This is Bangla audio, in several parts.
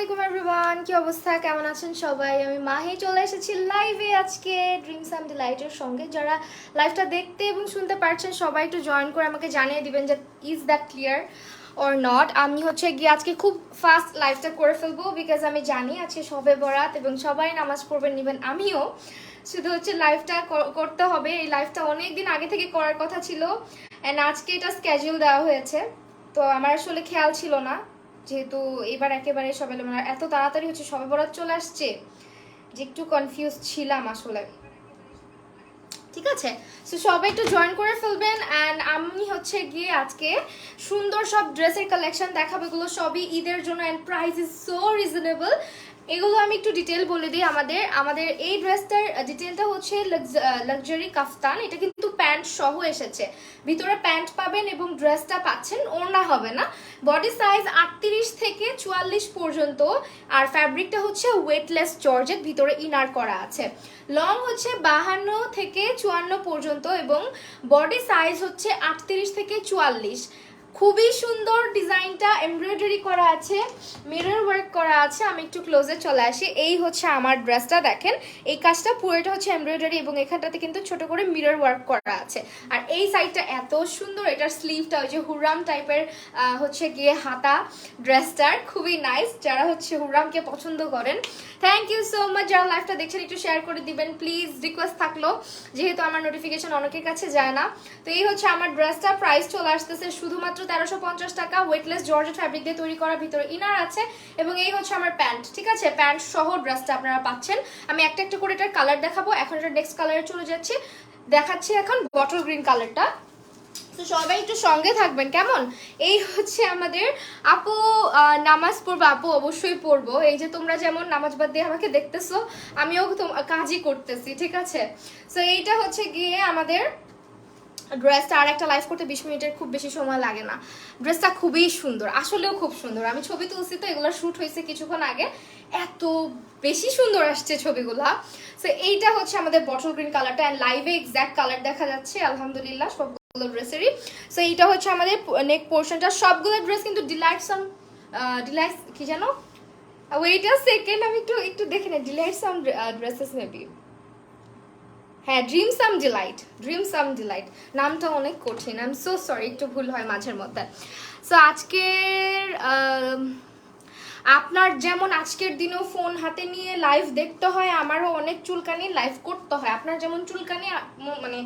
আলাইকুম কি অবস্থা? কেমন আছেন সবাই? আমি মাহি চলে এসেছি লাইভে আজকে। ড্রিমস অ্যান্ড ডিলাইটের সঙ্গে যারা লাইভটা দেখতে এবং শুনতে পারছেন, সবাই একটু জয়েন করে আমাকে জানিয়ে দিবেন যে is that clear or not আমি হচ্ছে গিয়ে আজকে খুব ফাস্ট লাইভটা করে ফেলব বিকজ আমি জানি আজকে সবে বরাত এবং সবাই নামাজ পড়বেন নেবেন আমিও। শুধু হচ্ছে লাইভটা করতে হবে। এই লাইভটা অনেক দিন আগে থেকে করার কথা ছিল। অ্যান্ড আজকে এটা স্কেজুল দেওয়া হয়েছে। তো আমার আসলে খেয়াল ছিল না। যেহেতু এবার একেবারে সবাই মানে এত তাড়াতাড়ি হচ্ছে, সবে বরাত চলে আসছে? যে একটু কনফিউজ ছিলাম আসলে। ঠিক আছে? সো সবাই একটু জয়েন করে ফেলবেন অ্যান্ড আমি হচ্ছে গিয়ে আজকে সুন্দর সব ড্রেসের কালেকশন দেখাবো। এগুলো সবই ঈদের জন্য and price is so reasonable এগুলো আমি একটু ডিটেল বলে দিই আমাদের। আমাদের এই ড্রেসটার ডিটেলটা হচ্ছে লাক্সারি কাফতান এটা কিন্তু প্যান্ট সহ এসেছে। ভিতরে প্যান্ট পাবেন এবং ড্রেসটা পাচ্ছেন, ওড়না হবে না। বডি সাইজ আটত্রিশ থেকে চুয়াল্লিশ পর্যন্ত। আর ফ্যাব্রিকটা হচ্ছে ওয়েটলেস জর্জেট ভিতরে ইনার করা আছে। লং হচ্ছে বাহান্ন থেকে চুয়ান্ন পর্যন্ত এবং বডি সাইজ হচ্ছে আটত্রিশ থেকে চুয়াল্লিশ। খুবই সুন্দর ডিজাইনটা এমব্রয়ডারি করা আছে মিরর ওয়ার্ক করা আছে। আমি একটু ক্লোজে চলে আসি। এই হচ্ছে আমার ড্রেসটা দেখেন। এই কাজটা পুরোটা হচ্ছে এমব্রয়ডারি এবং এখানটাতে কিন্তু ছোট করে মিরর ওয়ার্ক করা আছে। আর এই সাইডটা এত সুন্দর, এটার স্লিভটা ওই যে হুরাম টাইপের হচ্ছে গিয়ে হাতা ড্রেসটার খুবই নাইস যারা হচ্ছে হুরামকে পছন্দ করেন। থ্যাংক ইউ সো মাচ যারা লাইভটা দেখছেন, একটু শেয়ার করে দিবেন। প্লিজ রিকোয়েস্ট থাকল, যেহেতু আমার নোটিফিকেশন অনেকের কাছে যায় না। তো এই হচ্ছে আমার ড্রেসটা প্রাইস চলে আসতেছে শুধুমাত্র তেরোশো পঞ্চাশ টাকা ওয়েটলেস জর্জেট ফ্যাব্রিক দিয়ে তৈরি করা ভিতরে ইনার আছে এবং এই হচ্ছে আমার প্যান্ট ঠিক আছে? প্যান্ট সহ ড্রেসটা আপনারা পাচ্ছেন। আমি একটা একটা করে এটার কালার দেখাবো। এখন এটা নেক্সট কালারে চলে যাচ্ছি। দেখাচ্ছি এখন বটল গ্রিন কালারটা তো সবাই একটু সঙ্গে থাকবেন, কেমন? এই হচ্ছে আমাদের আপু নামাজ পড়ব। আপু অবশ্যই পড়ব। এই যে তোমরা যেমন নামাজ বাদ দিয়ে আমাকে দেখতেছো, আমিও কাজই করতেছি, ঠিক আছে? তো এইটা হচ্ছে গিয়ে আমাদের ড্রেসটা আর একটা লাইভ করতে বিশ মিনিটের খুব বেশি সময় লাগে না। ড্রেসটা খুবই সুন্দর, আসলেও খুব সুন্দর। আমি ছবি তুলছি তো, এগুলো শ্যুট হয়েছে কিছুক্ষণ আগে। এত বেশি সুন্দর আসছে ছবিগুলা। সো এইটা হচ্ছে আমাদের বটল গ্রিন কালারটা অ্যান্ড লাইভে এক্স্যাক্ট কালার দেখা যাচ্ছে, আলহামদুলিল্লাহ, সবগুলো ড্রেসেরই সো এইটা হচ্ছে আমাদের নেক পোর্শনটা সবগুলো ড্রেস কিন্তু ডিলাইট সাম ডিলাইট কি জানো ওয়েট আ সেকেন্ড আমি একটু একটু দেখে নেই ডিলাইট সাম ড্রেসেস মেবি হ্যাঁ dream some delight dream some delight নামটা অনেক কঠিন। আই এম সো সরি একটু ভুল হয় মাঝের মধ্যে। সো আজকের আপনার যেমন আজকের দিনেও ফোন হাতে নিয়ে লাইভ দেখতে হয়, আমারও অনেক চুলকানি লাইভ করতে হয়। আপনার যেমন চুলকানি মানে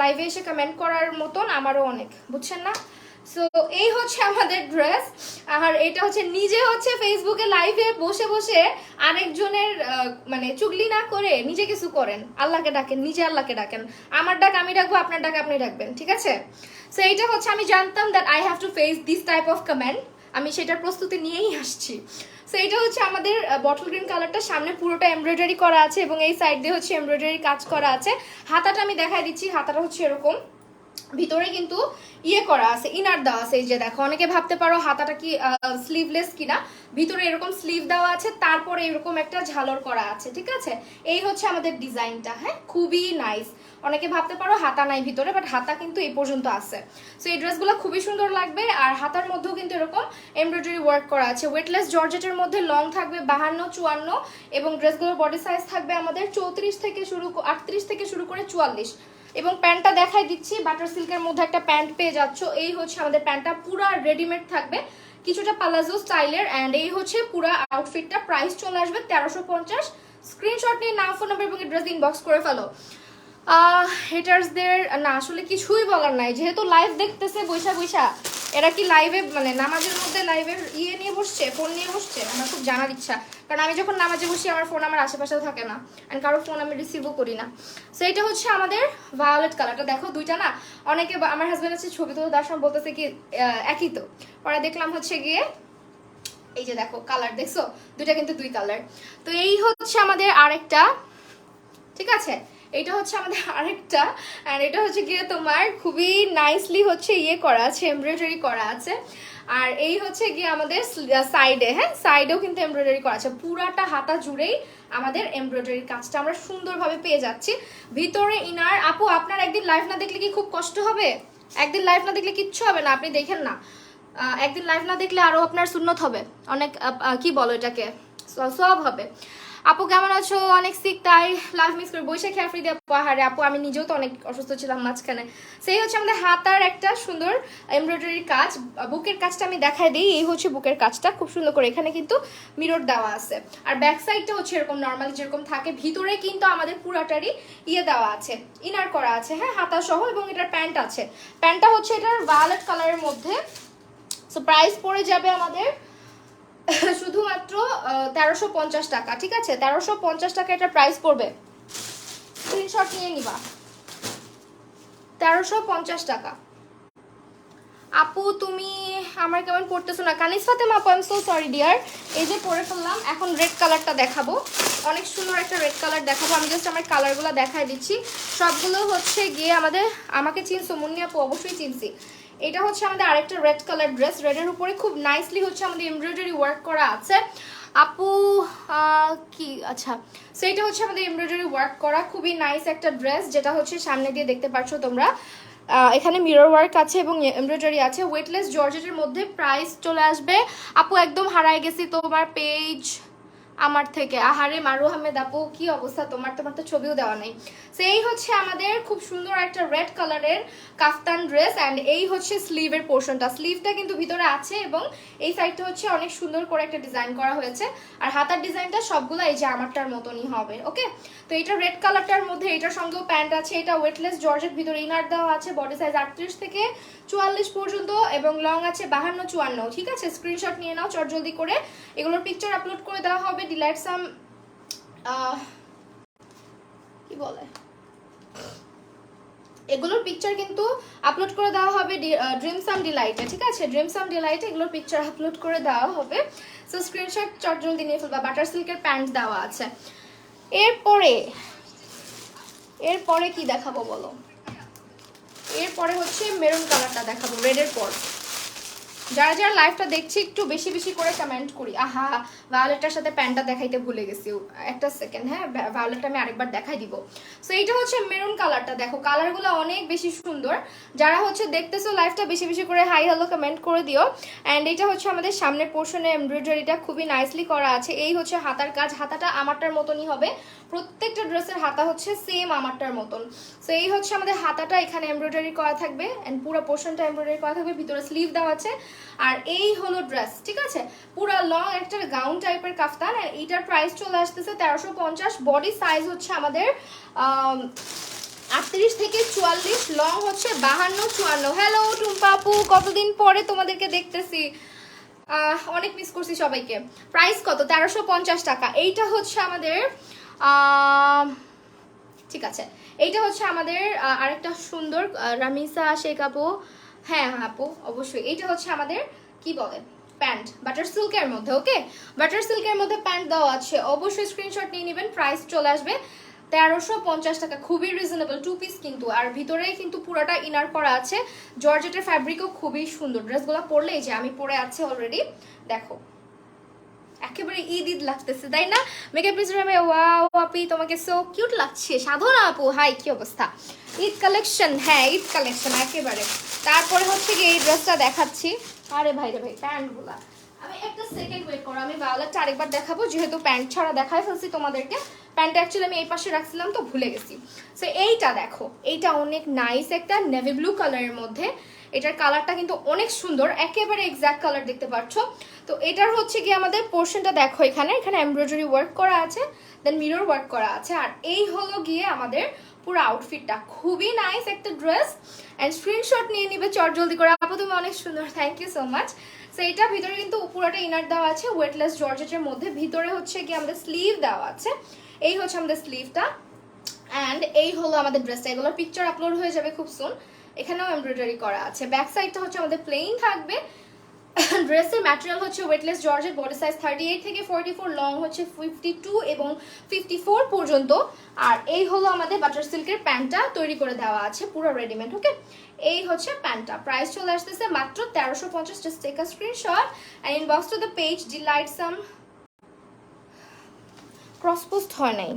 লাইভে এসে কমেন্ট করার মতন আমারও অনেক। বুঝছেন না? সো এই হচ্ছে আমাদের ড্রেস আর এটা হচ্ছে নিজে হচ্ছে ফেসবুকে লাইভে বসে বসে আরেকজনের মানে চুগলি না করে নিজে কিছু করেন। আল্লাহকে ডাকেন, নিজে আল্লাহকে ডাকেন। আমার ডাক, আমি ডাকবো, আপনার ডাক, আপনি ডাকবেন, ঠিক আছে? সো এইটা হচ্ছে, আমি জানতাম that I have to face this type of comment আমি সেটার প্রস্তুতি নিয়েই আসছি। সো এটা হচ্ছে আমাদের বটল গ্রিন কালারটা সামনে পুরোটা এমব্রয়ডারি করা আছে এবং এই সাইড দিয়ে হচ্ছে এমব্রয়ডারি কাজ করা আছে। হাতাটা আমি দেখাই দিচ্ছি, হাতাটা হচ্ছে এরকম। ভিতরে কিন্তু ইয়ে করা আছে ইনার দেওয়া আছে, এই যে দেখো, অনেকে ভাবতে পারো হাতাটা কি স্লিভলেস কিনা। ভিতরে এরকম স্লিভ দেওয়া আছে, তারপরে এরকম একটা ঝালর করা আছে, ঠিক আছে? এই হচ্ছে আমাদের ডিজাইনটা হ্যাঁ? খুবই নাইস অনেকে ভাবতে পারো হাতা নাই ভিতরে বাট হাতা কিন্তু এই পর্যন্ত আছে। সো এই ড্রেসগুলো খুবই সুন্দর লাগবে, আর হাতার মধ্যেও কিন্তু এরকম এমব্রয়ডারি ওয়ার্ক করা আছে। ওয়েটলেস জর্জেটের মধ্যে লং থাকবে বাহান্ন, চুয়ান্ন, এবং ড্রেসগুলোর বডি সাইজ থাকবে আমাদের চৌত্রিশ থেকে শুরু, আটত্রিশ থেকে শুরু করে চুয়াল্লিশ। এবং প্যান্টটা দেখাই দিচ্ছি বাটার সিল্কের মধ্যে একটা প্যান্ট পেয়ে যাচ্ছ। এই হচ্ছে আমাদের প্যান্টটা, পুরো রেডিমেড থাকবে। কিছুটা পালাজো স্টাইলের অ্যান্ড এই হচ্ছে পুরো আউটফিটটা প্রাইস চলে আসবে তেরোশো পঞ্চাশ। স্ক্রিনশট নিয়ে নাম ফোন নাম্বার এবং অ্যাড্রেস ইনবক্স করে ফেলো। হেটার্সদের না, আসলে কিছুই বলার নাই। যেহেতু লাইভ দেখতেছে বৈশা বৈশা, এরা কি লাইভে মানে নামাজের মধ্যে লাইভের ইয়ে নিয়ে বসছে ফোন নিয়ে বসছে? আমার খুব জানার ইচ্ছা। কারণ আমি যখন নামাজে বসি, আমার ফোন আমার আশেপাশেও থাকে না। অ্যান্ড কারোর ফোন আমি রিসিভও করি না। সো এটা হচ্ছে আমাদের ভায়োলেট কালারটা দেখো, দুইটা না, অনেকে আমার হাজব্যান্ড আছে, ছবি তার সময় বলতেছে কি একই তো। পরে দেখলাম হচ্ছে গিয়ে, এই যে দেখো কালার দেখছ? দুইটা কিন্তু দুই কালার তো এই হচ্ছে আমাদের আরেকটা, ঠিক আছে? এটা হচ্ছে আমাদের আরেকটা অ্যান্ড এটা হচ্ছে গিয়ে তোমার খুবই নাইসলি হচ্ছে ইয়ে করা আছে এমব্রয়ডারি করা আছে। আর এই হচ্ছে গিয়ে আমাদের সাইডে হ্যাঁ? সাইডেও কিন্তু এমব্রয়ডারি করা আছে। পুরাটা হাতা জুড়েই আমাদের এমব্রয়ডারির কাজটা আমরা সুন্দরভাবে পেয়ে যাচ্ছি। ভিতরে ইনার, আপু, আপনার একদিন লাইভ না দেখলে কি খুব কষ্ট হবে? একদিন লাইভ না দেখলে কিচ্ছু হবে না, আপনি দেখেন না। একদিন লাইভ না দেখলে আরও আপনার সুন্নত হবে। অনেক কি বলো এটাকে? সব হবে। আপু, কেমন আছো? অনেক সিক তাই লাইভ মিস করে বসে খেয়ে ফ্রি দিয়ে পাহাড়ে আপু, আমি নিজেও তো অনেক অসুস্থ ছিলাম মাঝখানে। সেই হচ্ছে আমাদের হাতার একটা সুন্দর এমব্রয়ডারির কাজ। বুকের কাজটা আমি দেখাই দিই। এই হচ্ছে বুকের কাজটা। খুব সুন্দর করে এখানে কিন্তু মিরর দেওয়া আছে। আর ব্যাক সাইডটা হচ্ছে এরকম নর্মালি যেরকম থাকে। ভিতরে কিন্তু আমাদের পুরাটারই ইয়ে দেওয়া আছে। ইনার করা আছে। হ্যাঁ হাতা সহ এবং এটার প্যান্ট আছে। প্যান্টটা হচ্ছে এটার ভায়োলেট কালারের মধ্যে। সো প্রাইস পড়ে যাবে আমাদের শুধুমাত্র তেরোশো পঞ্চাশ টাকা, ঠিক আছে? তেরোশো পঞ্চাশ টাকা এটা প্রাইস পড়বে। স্ক্রিনশট নিয়ে নিবা। তেরোশো পঞ্চাশ টাকা। আপু, তুমি আমার কেমন পড়তেছো না? কানিস ফাতেমা আপু আই সো সরি ডিয়ার এই যে পরে ফেললাম এখন রেড কালারটা দেখাবো। অনেক সুন্দর একটা রেড কালার দেখাবো। আমি জাস্ট আমার কালারগুলো দেখাই দিচ্ছি। সবগুলো হচ্ছে গিয়ে আমাদের, আমাকে চিনছো, মুন্নি আপু, অবশ্যই চিনছি। এটা হচ্ছে আমাদের আরেকটা রেড কালার ড্রেস রেডের উপরে খুব নাইসলি হচ্ছে আমাদের এমব্রয়ডারি ওয়ার্ক করা আছে। আপু কি আচ্ছা। সো এটা হচ্ছে আমাদের এমব্রয়ডারি ওয়ার্ক করা, খুবই নাইস একটা ড্রেস যেটা হচ্ছে সামনে দিয়ে দেখতে পাচ্ছ তোমরা। এখানে মিরর ওয়ার্ক আছে এবং এমব্রয়ডারি আছে। ওয়েটলেস জর্জেটের মধ্যে প্রাইস চলে আসবে। আপু, একদম হারায় গেছি তোমার পেজ আমার থেকে। আহারে মারু আহমেদ আপু, কি অবস্থা তোমার? তোমার তো ছবিও দেওয়া নেই। সেই হচ্ছে আমাদের খুব সুন্দর একটা রেড কালারের কাফতান ড্রেস অ্যান্ড এই হচ্ছে স্লিভের পোর্শনটা স্লিভটা কিন্তু ভিতরে আছে এবং এই সাইডটা হচ্ছে অনেক সুন্দর করে একটা ডিজাইন করা হয়েছে। আর হাতার ডিজাইনটা সবগুলো এই যে আমারটার মতনই হবে ওকে তো এটা রেড কালারটার মধ্যে এটার সঙ্গেও প্যান্ট আছে, এটা ওয়েটলেস জর্জের ভিতরে ইনার দেওয়া আছে বডি সাইজ আটত্রিশ থেকে চুয়াল্লিশ পর্যন্ত এবং লং আছে বাহান্ন চুয়ান্ন, ঠিক আছে? স্ক্রিনশট নিয়ে নাও চট জলদি করে। এগুলোর পিকচার আপলোড করে দেওয়া হবে। ডিলাইট সাম কি বলে? এগুলোর পিকচার কিন্তু আপলোড করে দেওয়া হবে ড্রিম সাম ডিলাইটে ঠিক আছে? ড্রিম সাম ডিলাইটে এগুলোর পিকচার আপলোড করে দেওয়া হবে। সো স্ক্রিনশট চট জলদি নিয়ে ফেলবা বাটার সিল্কের প্যান্ট দেওয়া আছে। এরপরে এরপরে কি দেখাবো বলো? এরপরে হচ্ছে মেরুন কালারটা দেখাবো রেডের পর। যারা যারা লাইভটা দেখছি, একটু বেশি বেশি করে কমেন্ট করি। আহা ভায়োলেটার সাথে প্যান্টটা দেখাইতে ভুলে গেছি। একটা সেকেন্ড হ্যাঁ? ভায়োলেটটা আমি আরেকবার দেখাই দিব। সো এইটা হচ্ছে মেরুন কালারটা দেখো কালারগুলো অনেক বেশি সুন্দর। যারা হচ্ছে দেখতেছো লাইভটা বেশি বেশি করে হাই হ্যালো কমেন্ট করে দিও। অ্যান্ড এটা হচ্ছে আমাদের সামনের পোর্শনে এমব্রয়ডারিটা খুবই নাইসলি করা আছে। এই হচ্ছে হাতার কাজ। হাতাটা আমারটার মতনই হবে। প্রত্যেকটা ড্রেসের হাতা হচ্ছে সেম আমারটার মতন। সো এই হচ্ছে আমাদের হাতাটা। এখানে এমব্রয়ডারি করা থাকবে। অ্যান্ড পুরো পোর্শনটা এমব্রয়ডারি করা থাকবে। ভিতরে স্লিভ দেওয়া আছে। আর এই হলো ড্রেস ঠিক আছে? পুরো লং একটা গাউন টাইপের কাফতান আর এইটার প্রাইস চলে আসতেছে তেরোশো পঞ্চাশ বডি সাইজ হচ্ছে আমাদের আটত্রিশ থেকে চুয়াল্লিশ লং হচ্ছে বাহান্ন, চুয়ান্ন। হ্যালো টুম্পা আপু, কতদিন পরে তোমাদেরকে দেখতেছি? অনেক মিস করছি সবাইকে। প্রাইস কত? তেরোশো পঞ্চাশ টাকা। এইটা হচ্ছে আমাদের ঠিক আছে। এইটা হচ্ছে আমাদের আরেকটা সুন্দর রামিসা শেখ আপু হ্যাঁ হ্যাঁ আপু, অবশ্যই। এইটা হচ্ছে আমাদের, কি বলে, প্যান্ট। বাটার সিল্কের মধ্যে ওকে বাটার সিল্কের মধ্যে প্যান্ট দেওয়া আছে। অবশ্যই স্ক্রিনশট নিয়ে নেবেন প্রাইস চলে আসবে তেরোশো পঞ্চাশ টাকা। খুবই রিজনেবল টু পিস কিন্তু। আর ভিতরে কিন্তু পুরোটা ইনার করা আছে। জর্জেটের ফ্যাব্রিকও খুবই সুন্দর। ড্রেসগুলো পরলেই যে আমি পরে আছে অলরেডি দেখো, একেবারে ঈদ ঈদ লাগতেছে, তাই না? মেকআপ ইনস্টাগ্রামে ওয়াও আপি, তোমাকে সো কিউট লাগছে। সাধনা আপু, হাই, কি অবস্থা? ঈদ কালেকশন হ্যাঁ ঈদ কালেকশন একেবারে। তারপরে হচ্ছে কি এই ড্রেসটা দেখাচ্ছি। আরে ভাই রে ভাই, প্যান্টগুলা। আমি একটা সেকেন্ড ওয়েট করো, আমি ভায়োলেটটা আরেকবার দেখাবো, যেহেতু প্যান্ট ছাড়া দেখাই ফেলছি তোমাদেরকে। প্যান্টটা অ্যাকচুয়ালি আমি এই পাশে রাখছিলাম তো ভুলে গেছি। সো এইটা দেখো, এইটা অনেক নাইস একটা নেভি ব্লু কালারের মধ্যে। এটার কালারটা কিন্তু অনেক সুন্দর, একেবারে এক্স্যাক্ট কালার দেখতে পাচ্ছ। তো এটার হচ্ছে কি আমাদের পোর্শনটা দেখো এখানে এখানে এমব্রয়ডারি ওয়ার্ক করা আছে দেন মিরর ওয়ার্ক করা আছে। আর এই হলো গিয়ে আমাদের পুরো আউটফিটটা খুবই নাইস একটা ড্রেস অ্যান্ড স্ক্রিনশট নিয়ে নিবে, চট জলদি করে। আপু, তুমি অনেক সুন্দর। Thank you so much so এটা ভিতরে কিন্তু পুরোটা ইনার দেওয়া আছে ওয়েটলেস জর্জেটের মধ্যে। ভিতরে হচ্ছে কি আমাদের স্লিভ দেওয়া আছে। এই হচ্ছে আমাদের স্লিভটা অ্যান্ড এই হলো আমাদের ড্রেসটা এগুলোর পিকচার আপলোড হয়ে যাবে খুব সুন এখানেও এমব্রয়ডারি করা আছে। ব্যাক সাইডটা হচ্ছে আমাদের প্লেন থাকবে। ড্রেসের ম্যাটেরিয়াল হচ্ছে ওয়েটলেস জর্জের বডি সাইজ থার্টি এইট থেকে ফোরটি ফোর লং হচ্ছে ফিফটি টু এবং ফিফটি ফোর পর্যন্ত। আর এই হলো আমাদের বাটার সিল্কের প্যান্টটা তৈরি করে দেওয়া আছে, পুরো রেডিমেড ওকে এই হচ্ছে প্যান্টটা। প্রাইস চলে আসতেছে মাত্র তেরোশো পঞ্চাশ just take a screenshot and inbox to the page delight some cross post হয় নাই।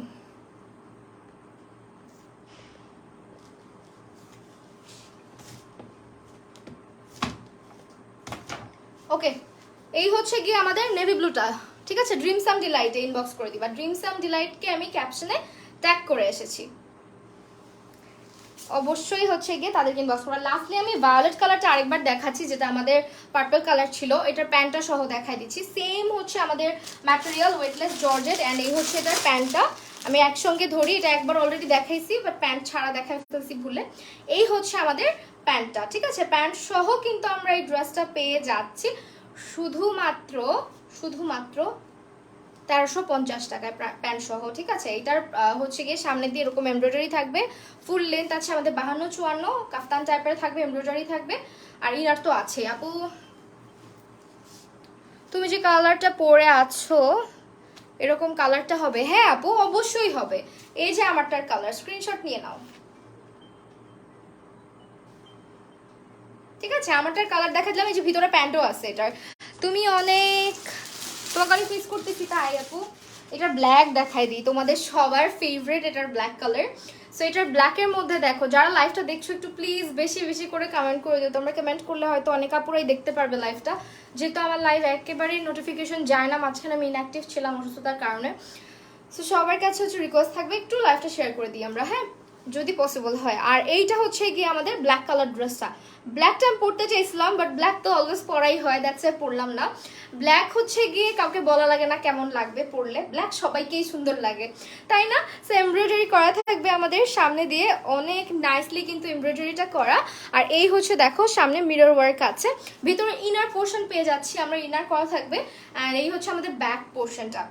এই হচ্ছে গিয়ে আমাদের নেভি ব্লুটা ঠিক আছে? ড্রিম সাম ডিলাইটে ইনবক্স করে দিবা ড্রিম সাম ডিলাইটকে আমি ক্যাপশনে ট্যাগ করে এসেছি। অবশ্যই হচ্ছে গিয়ে তাদেরকে ইনবক্স করা। লাস্টলি আমি ভায়োলেট কালারটা আরেকবার দেখাচ্ছি, যেটা আমাদের পার্পল কালার ছিল। এটার প্যান্টটা সহ দেখাই দিচ্ছি। সেম হচ্ছে আমাদের ম্যাটেরিয়াল ওয়েটলেস জর্জেট অ্যান্ড এই হচ্ছে এটার প্যান্টটা আমি একসঙ্গে ধরি, এটা একবার অলরেডি দেখাইছি বাট প্যান্ট ছাড়া দেখাই ফেলছি ভুলে। এই হচ্ছে আমাদের প্যান্টটা, ঠিক আছে? প্যান্ট সহ কিন্তু আমরা এই ড্রেসটা পেয়ে যাচ্ছি শুধুমাত্র শুধুমাত্র তেরোশো পঞ্চাশ টাকায় প্যান্ট সহ, ঠিক আছে? এটার হচ্ছে গিয়ে সামনে দিয়ে এরকম এমব্রয়ডারি থাকবে। ফুল লেন্থ আছে আমাদের বাহান্ন, চুয়ান্ন, কাফতান টাইপের থাকবে, এমব্রয়ডারি থাকবে। আর ইনার তো আছে। আপু, তুমি যে কালারটা পরে আছো, এরকম কালারটা হবে? হ্যাঁ আপু, অবশ্যই হবে। এই যে আমারটার কালার স্ক্রিনশট নিয়ে নাও। ঠিক আছে, আমারটার কালার দেখা দিলাম এই যে ভিতরে প্যান্টও আছে এটার। তুমি অনেক তোমাকে আমি মিস করতেছি, তাই আপু। এটার ব্ল্যাক দেখাই দিই, তোমাদের সবার ফেভারিট এটার ব্ল্যাক কালার সো এটার ব্ল্যাকের মধ্যে দেখো, যারা লাইভটা দেখছ, একটু প্লিজ বেশি বেশি করে কমেন্ট করে দিও। তোমরা কমেন্ট করলে হয়তো অনেক আপুরাই দেখতে পারবে লাইভটা যেহেতু আমার লাইভ একেবারেই নোটিফিকেশন যায় না, মাঝখানে আমি ইনঅ্যাক্টিভ ছিলাম অসুস্থতার কারণে। সো সবার কাছে হচ্ছে রিকোয়েস্ট থাকবে, একটু লাইভটা শেয়ার করে দিই আমরা হ্যাঁ? যদি পসিবল হয়। আর এইটা হচ্ছে গিয়ে আমাদের ব্ল্যাক কালার ড্রেসটা ব্ল্যাকটা আমি পরতে চাইছিলাম বাট ব্ল্যাক তো অলওয়েজ পরাই হয় দ্যাটস এ পরলাম না। ব্ল্যাক হচ্ছে গিয়ে কাউকে বলা লাগে না কেমন লাগবে পরলে ব্ল্যাক সবাইকেই সুন্দর লাগে। তাই না? সো এমব্রয়ডারি করা থাকবে আমাদের সামনে দিয়ে, অনেক নাইসলি কিন্তু এমব্রয়ডারিটা করা। আর এই হচ্ছে দেখো, সামনে মিরর ওয়ার্ক আছে। ভিতরে ইনার পোর্শন পেয়ে যাচ্ছি, আমরা ইনার করা থাকবে। আর এই হচ্ছে আমাদের ব্যাক পোর্শনটা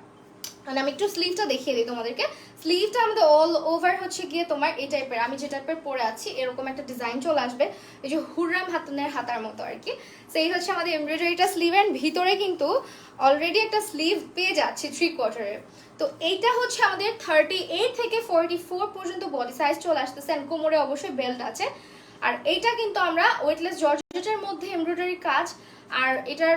মানে আমি একটু স্লিভটা দেখিয়ে দিই তোমাদেরকে। স্লিভটা আমাদের অল ওভার হচ্ছে গিয়ে তোমার এই টাইপের আমি যে টাইপের পরে আছি, এরকম একটা ডিজাইন চলে আসবে। এই যে হুররাম হাতানের হাতার মতো আর কি। সেই হচ্ছে আমাদের এমব্রয়ডারিটা স্লিভ অ্যান্ড ভিতরে কিন্তু অলরেডি একটা স্লিভ পেয়ে যাচ্ছে থ্রি কোয়ার্টারের তো এইটা হচ্ছে আমাদের থার্টি এইট থেকে ফোরটি ফোর পর্যন্ত বডি সাইজ চলে আসতেছে অ্যান্ড কোমরে অবশ্যই বেল্ট আছে। আর এইটা কিন্তু আমরা ওয়েটলেস জর্জেটের মধ্যে এমব্রয়ডারি কাজ। আর এটার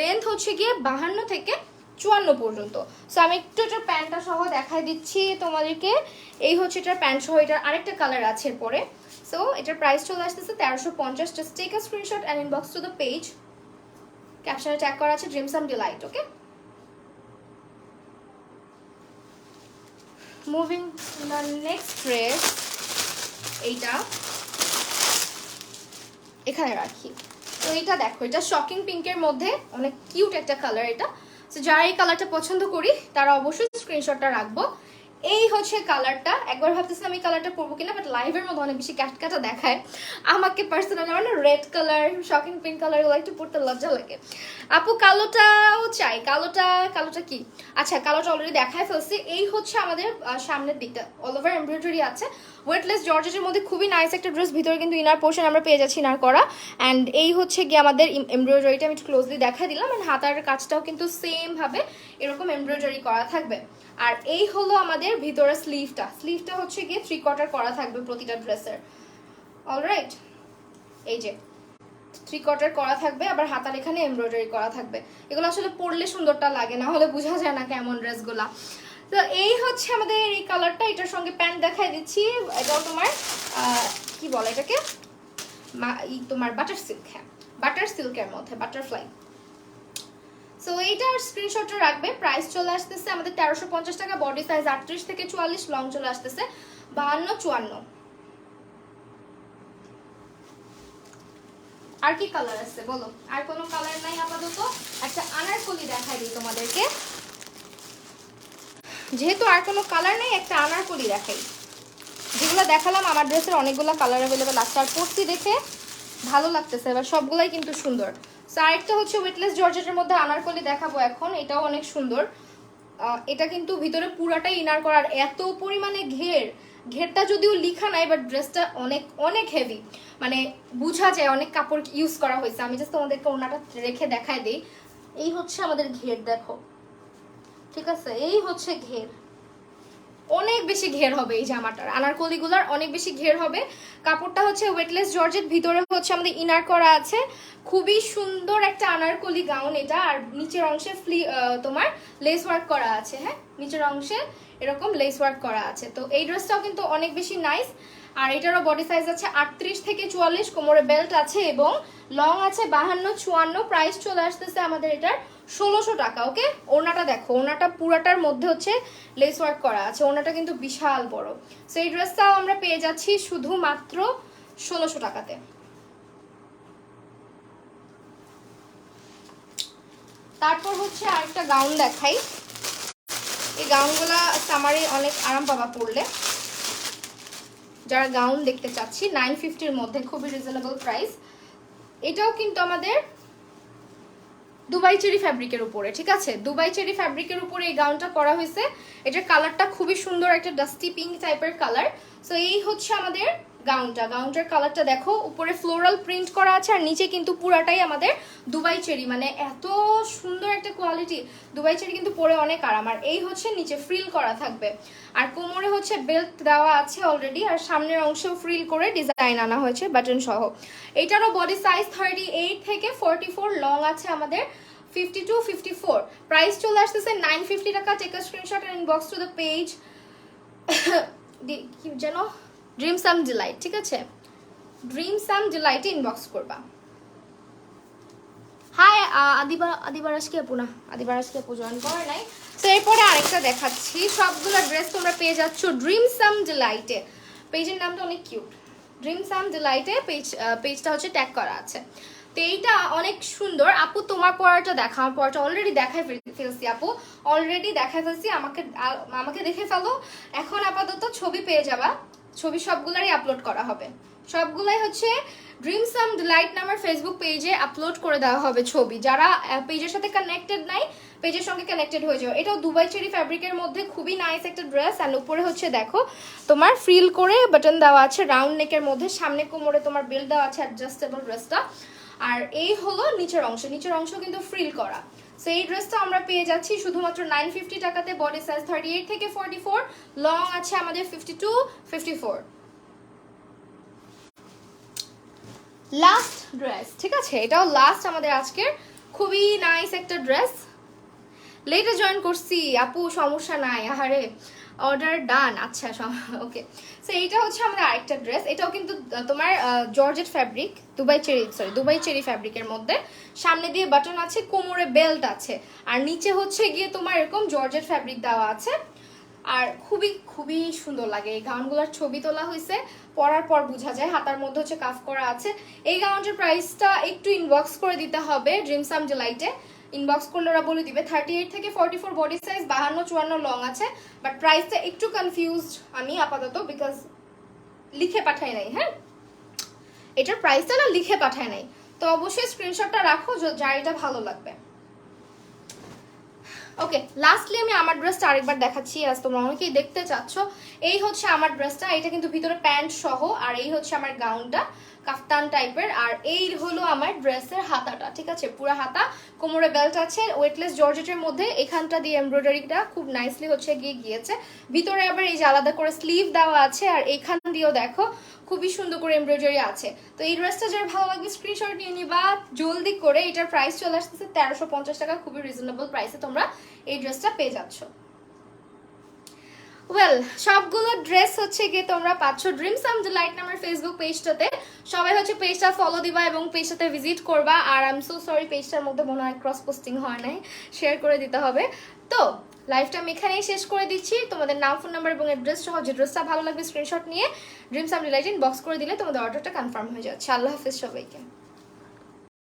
লেন্থ হচ্ছে গিয়ে বাহান্ন থেকে চুয়ান্ন পর্যন্ত। সো আমি একটু এটার প্যান্টটা সহ দেখাই দিচ্ছি তোমাদেরকে। এই হচ্ছে এটার প্যান্ট সহ, এটার আরেকটা কালার আছে এরপরে। সো এটার প্রাইস চলে আসতেছে তেরোশো পঞ্চাশ। Just take a screenshot and inbox to the page ক্যাপশনে ট্যাগ করা আছে dreams and delight okay moving the next dress এইটা। এখানে রাখি। তো এটা দেখো, এটা শকিং পিঙ্কের মধ্যে, অনেক কিউট একটা কালার এটা। তো যারা এই কালারটা পছন্দ করি, তারা অবশ্যই স্ক্রিনশটটা রাখব। এই হচ্ছে কালারটা একবার ভাবতেছিলাম এই কালারটা পরবো কিনা বাট লাইভের মধ্যে অনেক বেশি ক্যাটকাটা দেখায়। আমাকে পার্সোনালি আমার না red colour shocking pink colour এগুলো একটু পড়তে লজ্জা লাগে। আপু, কালোটাও চাই। কালোটা কালোটা কি? আচ্ছা কালোটা অলরেডি দেখায় ফেলছি। এই হচ্ছে আমাদের সামনের দিকটা। অল ওভার এমব্রয়ডারি আছে। ওয়েটলেস জর্জেটের মধ্যে খুবই নাইস একটা ড্রেস ভিতরে কিন্তু ইনার পোর্শন আমরা পেয়ে যাচ্ছি ইনার করা। অ্যান্ড এই হচ্ছে গিয়ে আমাদের এমব্রয়ডারিটা আমি একটু ক্লোজলি দেখা দিলাম। অ্যান্ড হাতার কাজটাও কিন্তু সেমভাবে এরকম এমব্রয়ডারি করা থাকবে। আর এই হলো আমাদের ভিতরে স্লিভটা স্লিভটা হচ্ছে গিয়ে থ্রি কোয়ার্টার করা থাকবে প্রতিটা ড্রেসের অলরাইট এই যে থ্রি কোয়ার্টার করা থাকবে, আবার হাতার এখানে এমব্রয়ডারি করা থাকবে। এগুলো আসলে পরলে সুন্দরটা লাগে, না হলে বোঝা যায় না কেমন ড্রেসগুলা তো এই হচ্ছে আমাদের এই কালারটা এটার সঙ্গে প্যান্ট দেখাই দিচ্ছি। এটাও তোমার কি বলে এটাকে? তোমার বাটার সিল্ক হ্যাঁ। বাটার সিল্কের মধ্যে বাটারফ্লাই সো এইটার স্ক্রিনশটটা রাখবে। প্রাইস চলে আসতেছে আমাদের তেরোশো পঞ্চাশ টাকা বডি সাইজ আটত্রিশ থেকে চুয়াল্লিশ লং চলে আসতেছে বাহান্ন, চুয়ান্ন। আর কি কালার আছে? বলো। আর কোনো কালার নাই আপাতত। একটা আনারকলি দেখাই দিই তোমাদেরকে। যেহেতু আর কোনো কালার নেই, একটা আনারকলি দেখাই। যেগুলো দেখালাম, আমার ড্রেসের অনেকগুলো কালার অ্যাভেলেবেল আছে, আর পরছি দেখে ভালো লাগতেছে। এবার সবগুলাই কিন্তু সুন্দর। সো আরেকটা হচ্ছে ওয়েটলেস জর্জেটের মধ্যে আনারকলি দেখাবো এখন, এটাও অনেক সুন্দর। এটা কিন্তু ভিতরে পুরাটাই ইনার করার এত পরিমাণে ঘের। ঘেরটা যদিও লিখা নাই বাট ড্রেসটা অনেক অনেক হেভি মানে বোঝা যায় অনেক কাপড় ইউজ করা হয়েছে। আমি জাস্ট তোমাদেরকে ওনাটা রেখে দেখাই দিই। এই হচ্ছে আমাদের ঘের, দেখো। ঠিক আছে? এই হচ্ছে ঘের। অনেক বেশি ঘের হবে এই জামাটার। আনারকলিগুলার অনেক বেশি ঘের হবে। কাপড়টা হচ্ছে ওয়েটলেস জর্জের ভিতরে হচ্ছে আমাদের ইনার করা আছে। খুবই সুন্দর একটা আনারকলি গাউন এটা। আর নিচের অংশে ফ্লি তোমার লেস ওয়ার্ক করা আছে হ্যাঁ? নিচের অংশে এরকম লেস ওয়ার্ক করা আছে। তো এই ড্রেসটাও কিন্তু অনেক বেশি নাইস আর এটারও বডি সাইজ আছে আটত্রিশ থেকে চুয়াল্লিশ। কোমরে বেল্ট আছে এবং লং আছে বাহান্ন, চুয়ান্ন। প্রাইস চলে আসতেছে আমাদের এটার ষোলোশো টাকা, ওকে? ওনাটা দেখো ওনাটা পুরাটার মধ্যে হচ্ছে লেস ওয়ার্ক করা আছে ওনাটা কিন্তু বিশাল বড়। সো এই ড্রেসটাও আমরা পেয়ে যাচ্ছি শুধুমাত্র ষোলোশো টাকাতে। তারপর হচ্ছে আরেকটা গাউন দেখাই। এই গাউনগুলা সামারে অনেক আরাম পাবা পরলে। যারা গাউন দেখতে চাচ্ছি নাইন ফিফটির মধ্যে, খুবই রিজনেবল প্রাইস এটাও কিন্তু আমাদের দুবাই চেরি ফ্যাব্রিকের উপরে, ঠিক আছে? দুবাই চেরি ফ্যাব্রিকের উপরে এই গাউনটা করা হয়েছে। এটার কালারটা খুবই সুন্দর, একটা ডাস্টি পিঙ্ক টাইপের কালার সো এই হচ্ছে আমাদের গাউনটা। গাউনটার কালারটা দেখো, উপরে ফ্লোরাল প্রিন্ট করা আছে আর নিচে কিন্তু পুরাটাই আমাদের দুবাই চেরি। মানে এত সুন্দর একটা কোয়ালিটি দুবাই চেরি কিন্তু পরে অনেক আরাম। আর এই হচ্ছে নিচে ফ্রিল করা থাকবে। আর কোমরে হচ্ছে বেল্ট দেওয়া আছে অলরেডি আর সামনের অংশেও ফ্রিল করে ডিজাইন আনা হয়েছে বাটন সহ। এইটারও বডি সাইজ থার্টি এইট থেকে ফোরটি ফোর লং আছে আমাদের fifty two fifty four price চলে আসতেছে নাইন ফিফটি টাকা। Take screenshot inbox to the page যেন ড্রিম সাম ডিলাইট ঠিক আছে? ড্রিম সাম ডিলাইটে ইনবক্স করবা। হাই আদিবা আদিবারাসকে আপু না আদিবারাসকে আপু জয়েন করে নাই। তো এরপরে আরেকটা দেখাচ্ছি। সবগুলো ড্রেস তোমরা পেয়ে যাচ্ছ ড্রিম সাম ডিলাইটে পেজের নামটা অনেক কিউট ড্রিম সাম ডিলাইটে পেজ পেজটা হচ্ছে ট্যাগ করা আছে। তো এইটা অনেক সুন্দর। আপু, তোমার পড়াটা দেখা আমার পড়াটা অলরেডি দেখাই ফেল- ফেলছি, আপু। অলরেডি দেখাই ফেলছি। আমাকে আমাকে দেখে ফেলো। এখন আপাতত ছবি পেয়ে যাবা। ছবি সবগুলারই আপলোড করা হবে। সবগুলাই হচ্ছে ড্রিম সাম ডিলাইট নামের ফেসবুক পেজে আপলোড করে দেওয়া হবে ছবি। যারা পেজের সাথে কানেক্টেড নাই পেজের সঙ্গে কানেক্টেড হয়ে যাবে এটাও দুবাই চেরি ফ্যাব্রিকের মধ্যে খুবই নাইস একটা ড্রেস অ্যান্ড উপরে হচ্ছে দেখো, তোমার ফ্রিল করে বাটন দেওয়া আছে রাউন্ড নেকের মধ্যে, সামনে কোমরে তোমার বেল্ট দেওয়া আছে অ্যাডজাস্টেবল ড্রেসটা আর এই হলো নিচের অংশ। নিচের অংশ কিন্তু ফ্রিল করা। সো এই ড্রেসটা আমরা পেয়ে যাচ্ছি শুধুমাত্র নাইন ফিফটি টাকাতে বডি সাইজ থার্টি এইট থেকে ফোর্টি ফোর লং আছে আমাদের fifty two fifty four last dress ঠিক আছে? এটাও লাস্ট আমাদের আজকের। খুবই নাইস একটা ড্রেস লেটে জয়েন করছি। আপু, সমস্যা নাই। আহারে। অর্ডার ডান আচ্ছা ওকে সো এইটা হচ্ছে আমাদের আরেকটা ড্রেস এটাও কিন্তু তোমার georgette fabric Dubai cherry sorry Dubai cherry ফ্যাব্রিকের মধ্যে। সামনে দিয়ে বাটন আছে, কোমরে বেল্ট আছে। আর নিচে হচ্ছে গিয়ে তোমার এরকম জর্জেট ফ্যাব্রিক দেওয়া আছে। আর খুবই খুবই সুন্দর লাগে। এই গাউনগুলোর ছবি তোলা হয়েছে। পরার পর বোঝা যায়, হাতার মধ্যে হচ্ছে কাফ করা আছে। এই গাউনটার প্রাইসটা একটু ইনবক্স করে দিতে হবে ড্রিমসাম জেলাইটে ইনবক্স করলে ওরা বলে দিবে। থার্টি এইট থেকে ফর্টি ফোর বডি সাইজ বাহান্ন, চুয়ান্ন লং আছে। বাট প্রাইসটা একটু কনফিউজড আমি আপাতত বিকজ লিখে পাঠাই নাই হ্যাঁ? এটার প্রাইসটা না লিখে পাঠায় নাই। তো অবশ্যই স্ক্রিনশটটা রাখো যার এটা ভালো লাগবে। ওকে লাস্টলি আমি আমার ড্রেসটা আরেকবার দেখাচ্ছি আজ তোমরা অনেকেই দেখতে চাচ্ছ। এই হচ্ছে আমার ড্রেসটা এটা কিন্তু ভিতরে প্যান্ট সহ, আর এই হচ্ছে আমার গাউনটা কাফতান টাইপের, আর এই হলো আমার ড্রেসের হাতাটা, ঠিক আছে? পুরো হাতা, কোমরে বেল্ট আছে ওয়েটলেস জর্জেটের মধ্যে এখানটা দিয়ে এমব্রয়ডারিটা খুব নাইসলি হচ্ছে গিয়ে গিয়েছে। ভিতরে আবার এই যে আলাদা করে স্লিভ দেওয়া আছে, আর এখান দিয়েও দেখো, খুবই সুন্দর করে এমব্রয়ডারি আছে। তো এই ড্রেসটা যার ভালো লাগবে স্ক্রিনশট নিয়ে নিবা, জলদি করে, এটার প্রাইস চলে আসতেছে তেরোশো টাকা, খুবই রিজনেবল প্রাইসে তোমরা এই ড্রেসটা পেয়ে যাচ্ছ। ওয়েল সবগুলো ড্রেস হচ্ছে গিয়ে তোমরা পাচ্ছ ড্রিমস আম ডিলাইট নামের ফেসবুক পেজটাতে সবাই হচ্ছে পেজটা ফলো দিবা এবং পেজটাতে ভিজিট করবা। আর আই এম সো সরি পেজটার মধ্যে মনে হয় ক্রস পোস্টিং হয় নাই। শেয়ার করে দিতে হবে। তো লাইভটা আমি এখানেই শেষ করে দিচ্ছি। তোমাদের নাম ফোন নাম্বার এবং অ্যাড্রেস সহ যে ড্রেসটা ভালো লাগবে স্ক্রিনশট নিয়ে ড্রিমস আম ডিলাইট বক্স করে দিলে তোমাদের অর্ডারটা কনফার্ম হয়ে যাচ্ছে। আল্লাহ হাফিজ সবাইকে।